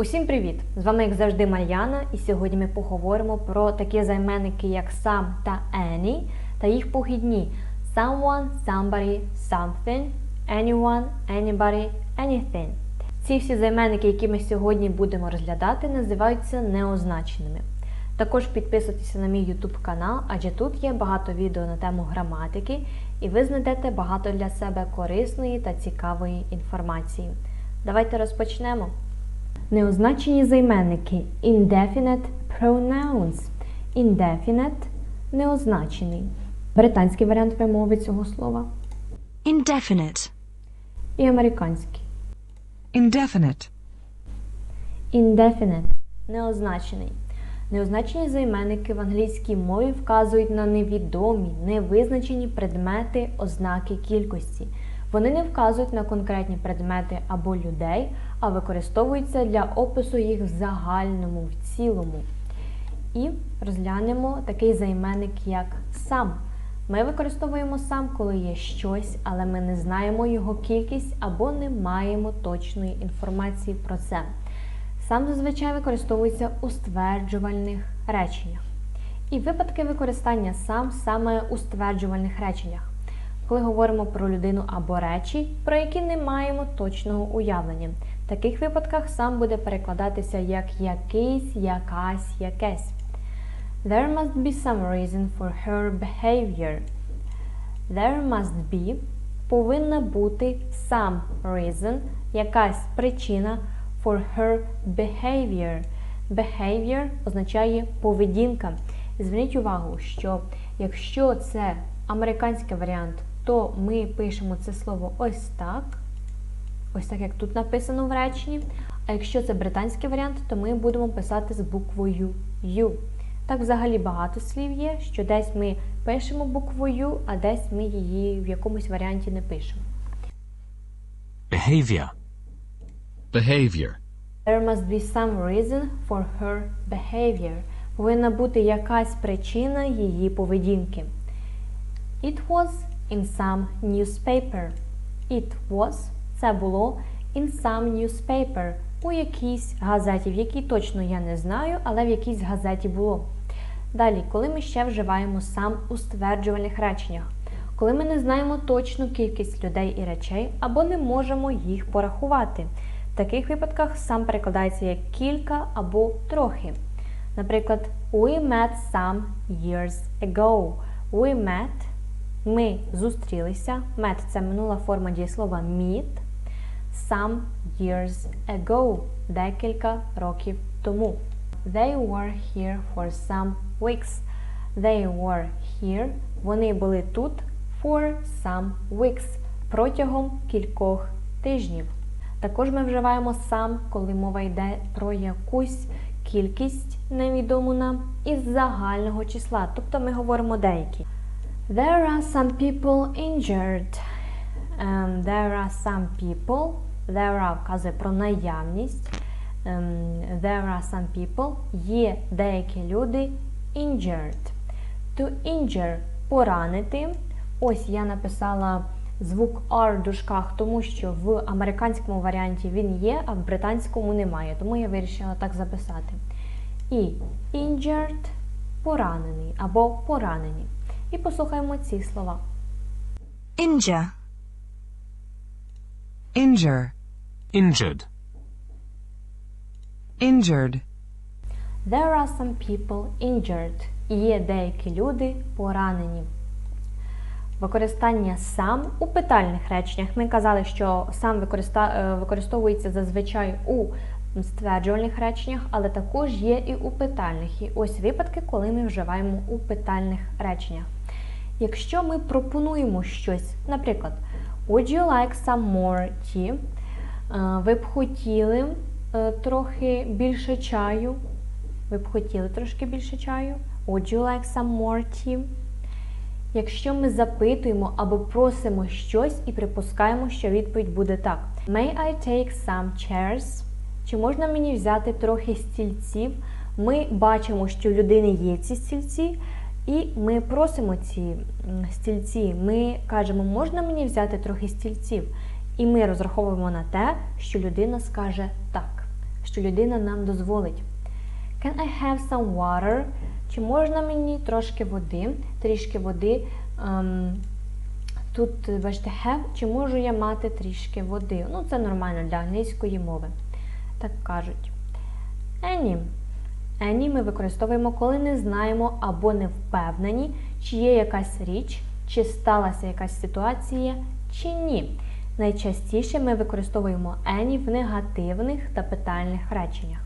Усім привіт! З вами, як завжди, Мар'яна, і сьогодні ми поговоримо про такі займенники, як some та any, та їх похідні someone, somebody, something, anyone, anybody, anything. Ці всі займенники, які ми сьогодні будемо розглядати, називаються неозначеними. Також підписуйтесь на мій YouTube канал, адже тут є багато відео на тему граматики, і ви знайдете багато для себе корисної та цікавої інформації. Давайте розпочнемо. Неозначені займенники indefinite pronouns. Indefinite – неозначений. Британський варіант вимови цього слова Indefinite. і американський. Indefinite. Indefinite – неозначений. Неозначені займенники в англійській мові вказують на невідомі, невизначені предмети, ознаки кількості. Вони не вказують на конкретні предмети або людей, а використовуються для опису їх в загальному, в цілому. І розглянемо такий займенник, як сам. Ми використовуємо сам, коли є щось, але ми не знаємо його кількість або не маємо точної інформації про це. Сам зазвичай використовується у стверджувальних реченнях. І випадки використання сам саме у стверджувальних реченнях, коли говоримо про людину або речі, про які не маємо точного уявлення. В таких випадках сам буде перекладатися як якийсь, якась, якесь. There must be some reason for her behavior. There must be повинна бути some reason, якась причина for her behavior. Behavior означає поведінка. Зверніть увагу, що якщо це американський варіант, то ми пишемо це слово ось так. Ось так, як тут написано в реченні. А якщо це британський варіант, то ми будемо писати з буквою U. Так взагалі багато слів є, що десь ми пишемо буквою, а десь ми її в якомусь варіанті не пишемо. behavior, behavior, There must be some reason for her behavior. Повинна бути якась причина її поведінки. It was in some newspaper. It was це було in some newspaper. У якійсь газеті, в якій точно я не знаю, але в якійсь газеті було. Далі, коли ми ще вживаємо сам у стверджувальних реченнях, коли ми не знаємо точну кількість людей і речей або не можемо їх порахувати. В таких випадках сам перекладається як кілька або трохи. Наприклад, we met some years ago. We met ми зустрілися. Met – це минула форма дієслова meet. Some years ago. Декілька років тому. They were here for some weeks. They were here. Вони були тут for some weeks. Протягом кількох тижнів. Також ми вживаємо сам, коли мова йде про якусь кількість невідому нам із загального числа. Тобто ми говоримо деякі. There are some people injured. Um, there are some people. There are вказує про наявність. Um, there are some people. Є деякі люди injured. To injure поранити. Ось я написала звук R в дужках, тому що в американському варіанті він є, а в британському немає. Тому я вирішила так записати. І injured поранений або поранені. І послухаємо ці слова. Injure. Injure. injured, Injured. There are some people injured. Є деякі люди поранені. Використання сам у питальних реченнях. Ми казали, що сам е, використовується зазвичай у стверджувальних реченнях, але також є і у питальних. І ось випадки, коли ми вживаємо у питальних реченнях. Якщо ми пропонуємо щось, наприклад, Would you like some more tea? Ви б хотіли е, трохи більше чаю? Ви б хотіли трошки більше чаю? Would you like some more tea? Якщо ми запитуємо або просимо щось і припускаємо, що відповідь буде так. May I take some chairs? Чи можна мені взяти трохи стільців? Ми бачимо, що в людини є ці стільці, і ми просимо ці стільці. Ми кажемо, можна мені взяти трохи стільців? І ми розраховуємо на те, що людина скаже так. що людина нам дозволить. Can I have some water? Чи можна мені трошки води, трішки води? Ем, тут, бачите, have, чи можу я мати трішки води? Ну, це нормально для англійської мови. Так кажуть. Any. Any ми використовуємо, коли не знаємо або не впевнені, чи є якась річ, чи сталася якась ситуація, чи ні. Найчастіше ми використовуємо any в негативних та питальних реченнях.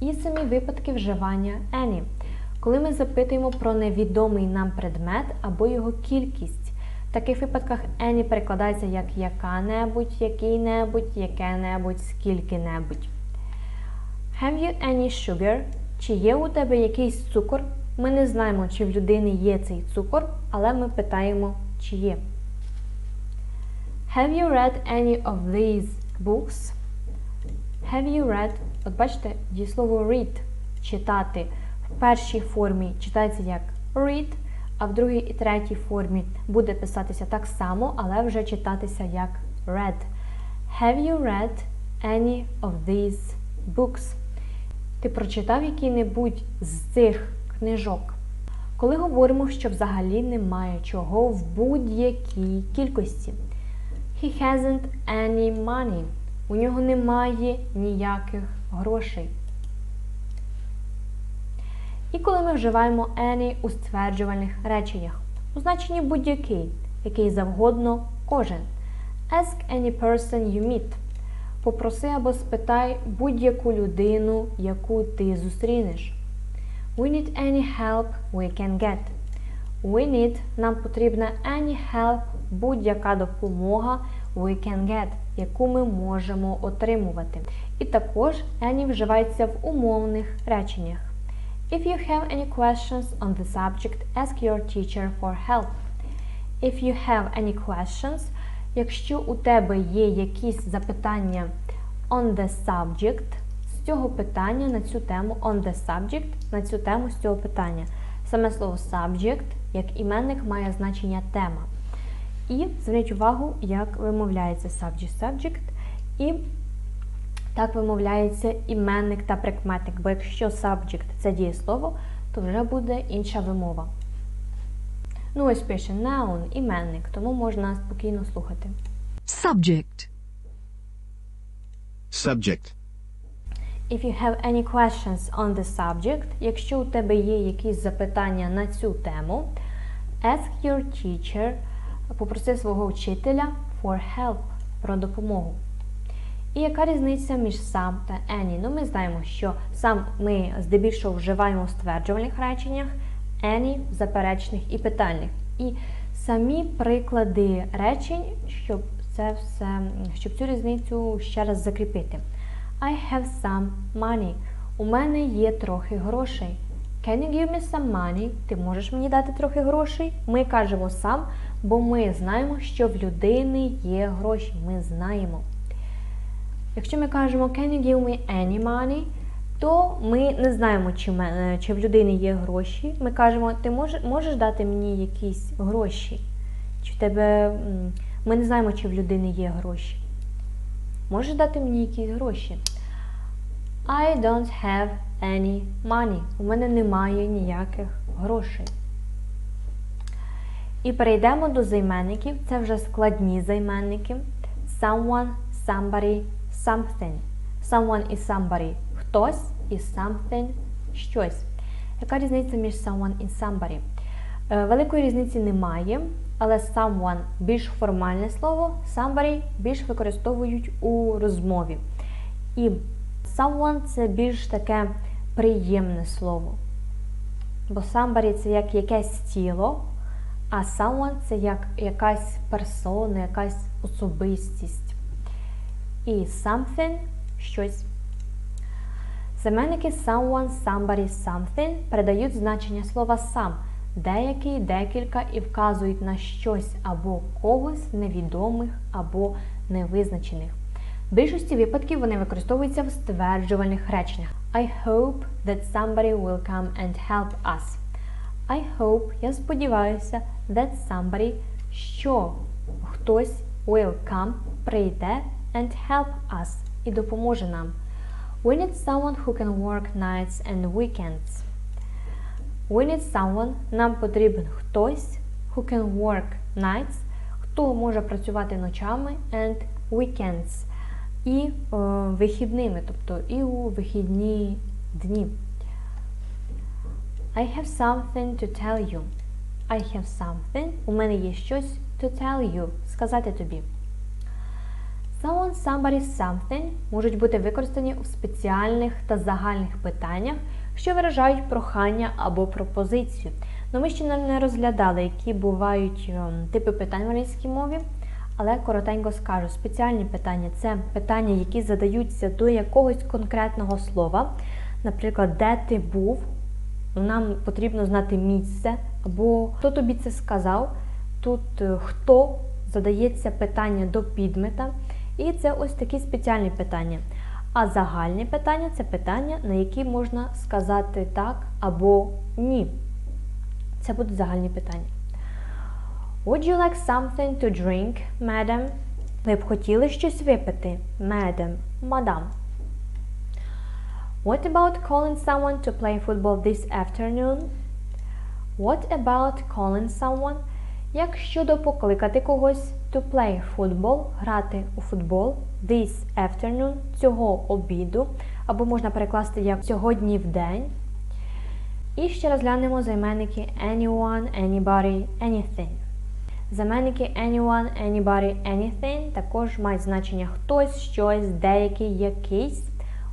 І самі випадки вживання any. Коли ми запитуємо про невідомий нам предмет або його кількість. В таких випадках any перекладається як яка-небудь, який-небудь, яке-небудь, скільки-небудь. Have you any sugar? Чи є у тебе якийсь цукор? Ми не знаємо, чи в людини є цей цукор, але ми питаємо, чи є. Have you read any of these books? Have you read? От бачите, дієслово read читати в першій формі читається як read, а в другій і третій формі буде писатися так само, але вже читатися як read. Have you read any of these books? Ти прочитав який-небудь з цих книжок? Коли говоримо, що взагалі немає чого в будь-якій кількості. He hasn't any money. У нього немає ніяких грошей. І коли ми вживаємо any у стверджувальних реченнях, у значенні будь-який, який завгодно кожен. Ask any person you meet. Попроси або спитай будь-яку людину, яку ти зустрінеш. We need any help we can get. We need нам потрібна any help, будь-яка допомога we can get, яку ми можемо отримувати. І також any вживається в умовних реченнях. If you have any questions on the subject, ask your teacher for help. If you have any questions, якщо у тебе є якісь запитання on the subject, з цього питання на цю тему, on the subject, на цю тему з цього питання. Саме слово subject, як іменник, має значення тема. І зверніть увагу, як вимовляється subject, subject. І так вимовляється іменник та прикметник, бо якщо subject це дієслово, то вже буде інша вимова. Ну, ось пише noun, іменник, тому можна спокійно слухати. Subject. Subject. If you have any questions on the subject, якщо у тебе є якісь запитання на цю тему, ask your teacher, попроси свого вчителя for help, про допомогу. І яка різниця між сам та any? Ну, ми знаємо, що сам ми здебільшого вживаємо в стверджувальних реченнях, any заперечних і питальних. І самі приклади речень, щоб це все, щоб цю різницю ще раз закріпити. I have some money. У мене є трохи грошей. Can you give me some money? Ти можеш мені дати трохи грошей? Ми кажемо сам, бо ми знаємо, що в людини є гроші. Ми знаємо. Якщо ми кажемо Can you give me any money? То ми не знаємо, чи, мене- чи в людини є гроші. Ми кажемо, ти можеш, дати мені якісь гроші? Чи тебе. Ми не знаємо, чи в людини є гроші. Можеш дати мені якісь гроші? I don't have any money. У мене немає ніяких грошей. І перейдемо до займенників. Це вже складні займенники. Someone, somebody, something. Someone і somebody – хтось і something – щось. Яка різниця між someone і somebody? Е, Великої різниці немає, але someone більш формальне слово, somebody більш використовують у розмові. І someone це більш таке приємне слово. Бо somebody це як якесь тіло, а someone це як якась персона, якась особистість. І something щось. Заменники someone, somebody, something передають значення слова сам, деякий, декілька і вказують на щось або когось невідомих або невизначених. В більшості випадків вони використовуються в стверджувальних реченнях. I hope that somebody will come and help us. I hope, я сподіваюся, that somebody, що хтось will come, прийде and help us і допоможе нам. We need someone who can work nights and weekends. We need someone. Нам потрібен хтось who can work nights, хто може працювати ночами and weekends. І е, вихідними, тобто і у вихідні дні. I have something to tell you. I have something. У мене є щось to tell you. Сказати тобі. Someone, somebody, something можуть бути використані у спеціальних та загальних питаннях, що виражають прохання або пропозицію. Ну, ми ще не розглядали, які бувають ем, типи питань в англійській мові, але коротенько скажу. Спеціальні питання це питання, які задаються до якогось конкретного слова. Наприклад, де ти був, нам потрібно знати місце, або хто тобі це сказав. Тут е, хто задається питання до підмета. І це ось такі спеціальні питання. А загальні питання це питання, на які можна сказати так або ні. Це будуть загальні питання. Would you like something to drink, madam? Ви б хотіли щось випити, madam, мадам. What about calling someone to play football this afternoon? What about calling someone? Як щодо покликати когось to play football, грати у футбол this afternoon, цього обіду, або можна перекласти як сьогодні в день. І ще розглянемо займенники anyone, anybody, anything. Займенники anyone, anybody, anything також мають значення хтось, щось, деякий, якийсь.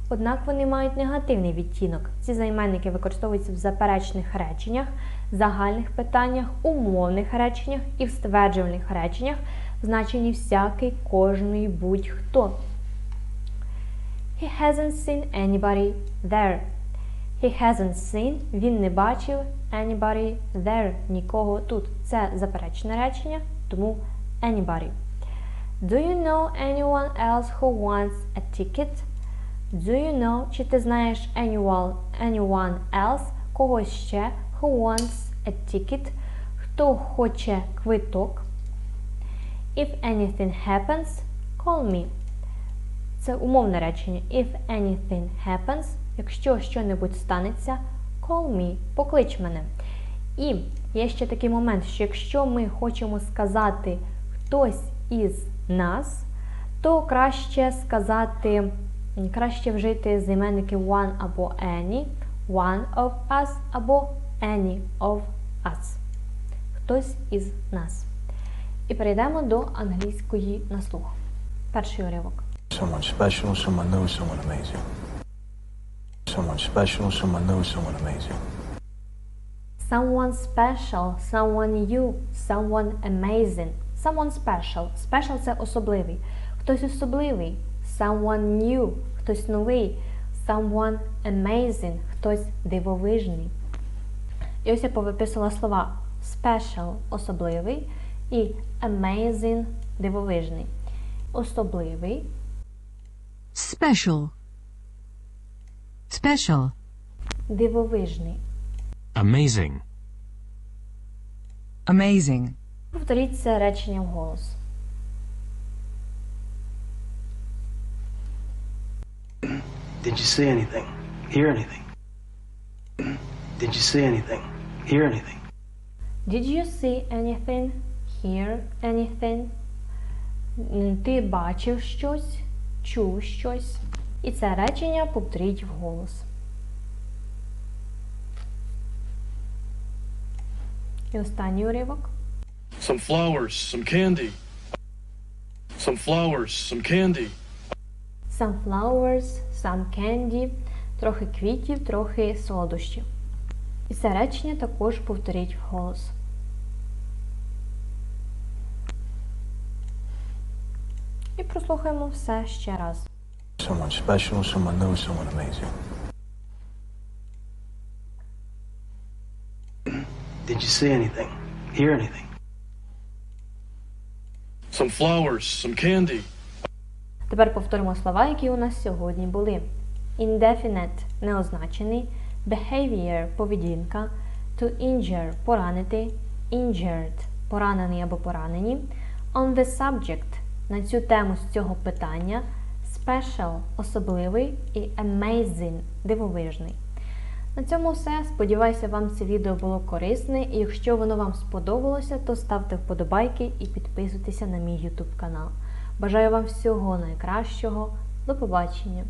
Однак вони мають негативний відтінок. Ці займенники використовуються в заперечних реченнях, загальних питаннях, умовних реченнях і в стверджувальних реченнях, в значенні всякий, кожний, будь-хто. He hasn't seen anybody there. He hasn't seen, він не бачив anybody there, нікого тут. Це заперечне речення, тому anybody. Do you know anyone else who wants a ticket? Do you know, чи ти знаєш anyone, anyone else, когось ще, who wants a ticket, хто хоче квиток? If anything happens, call me. Це умовне речення. If anything happens, якщо що-небудь станеться, call me, поклич мене. І є ще такий момент, що якщо ми хочемо сказати хтось із нас, то краще сказати, краще вжити займенники one або any, one of us або any of us. Хтось із нас. І перейдемо до англійської на слух. Перший уривок. Someone special, someone new, someone amazing. Someone special, someone new, someone amazing. Someone special, someone new, someone amazing. Someone special. Special це особливий. Хтось особливий. Someone new. Хтось новий. Someone amazing. Хтось дивовижний. І ось я повиписала слова special особливий і amazing дивовижний. Особливий, Special. Special. дивовижний. Amazing. Amazing. Повторіть це речення вголос. Did you see anything? Hear anything? Did you see anything? Hear anything? Did you see anything? Hear anything? Ти бачив щось, чув щось. І це речення повторіть вголос. І останній уривок. Some flowers, some candy. Some flowers, some candy. Some flowers, some candy. Трохи квітів, трохи солодощів. І це речення також повторіть вголос. І прослухаємо все ще раз. Someone special, someone new, someone amazing. Did you see anything? Hear anything? Some flowers, some candy. Тепер повторимо слова, які у нас сьогодні були. Indefinite – неозначений, behavior – поведінка, to injure – поранити, injured – поранений або поранені, on the subject – на цю тему з цього питання, special особливий і amazing дивовижний. На цьому все. Сподіваюся, вам це відео було корисне. І якщо воно вам сподобалося, то ставте вподобайки і підписуйтеся на мій YouTube канал. Бажаю вам всього найкращого. До побачення!